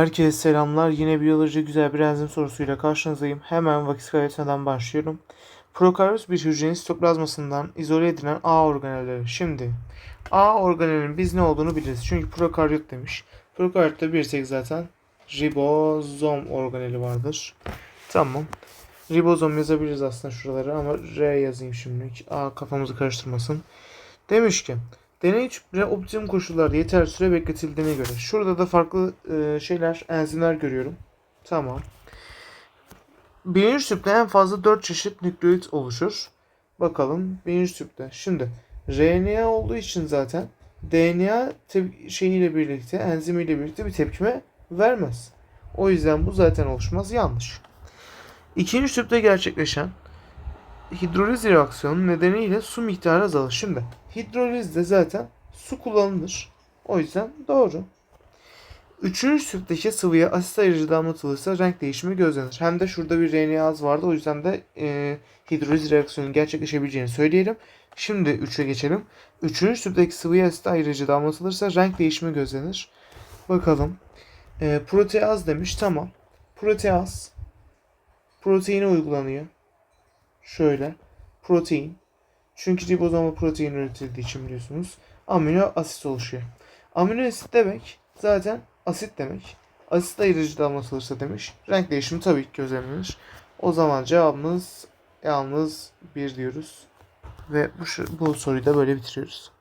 Herkese selamlar. Yine biyoloji güzel bir enzim sorusuyla karşınızdayım. Hemen vakit kaybetmeden başlıyorum. Prokaryot bir hücrenin sitoplazmasından izole edilen A organelleri. Şimdi A organelinin biz ne olduğunu biliriz. Çünkü prokaryot demiş. Prokaryotta bir tek zaten ribozom organeli vardır. Tamam. Ribozom yazabiliriz aslında şuralara ama R yazayım şimdilik. A kafamızı karıştırmasın. Demiş ki Deney tüpüne optimum koşullarda yeterli süre bekletildiğine göre. Şurada da farklı e, şeyler, enzimler görüyorum. Tamam. Birinci tüpte en fazla 4 çeşit nükleoid oluşur. Bakalım birinci tüpte. Şimdi RNA olduğu için zaten DNA şeyiyle birlikte, enzimiyle birlikte bir tepkime vermez. O yüzden bu zaten oluşmaz. Yanlış. İkinci tüpte gerçekleşen hidroliz reaksiyonu nedeniyle su miktarı azalır. Şimdi hidrolizde zaten su kullanılır. O yüzden doğru. Üçüncü tüpteki sıvıya asit ayırıcı damlatılırsa renk değişimi gözlenir. Hem de şurada bir RNA az vardı. O yüzden de e, hidroliz reaksiyonunun gerçekleşebileceğini söyleyelim. Şimdi 3'e geçelim. Üçüncü tüpteki sıvıya asit ayırıcı damlatılırsa renk değişimi gözlenir. Bakalım. E, proteaz demiş. Tamam. Proteaz proteine uygulanıyor. Şöyle. Protein. Çünkü ribozoma protein üretildiği için biliyorsunuz. Amino asit oluşuyor. Amino asit demek zaten asit demek. Asit ayırıcı damlatılırsa demiş. Renk değişimi tabii ki gözlemlenir. O zaman cevabımız yalnız bir diyoruz. Ve bu, bu soruyu da böyle bitiriyoruz.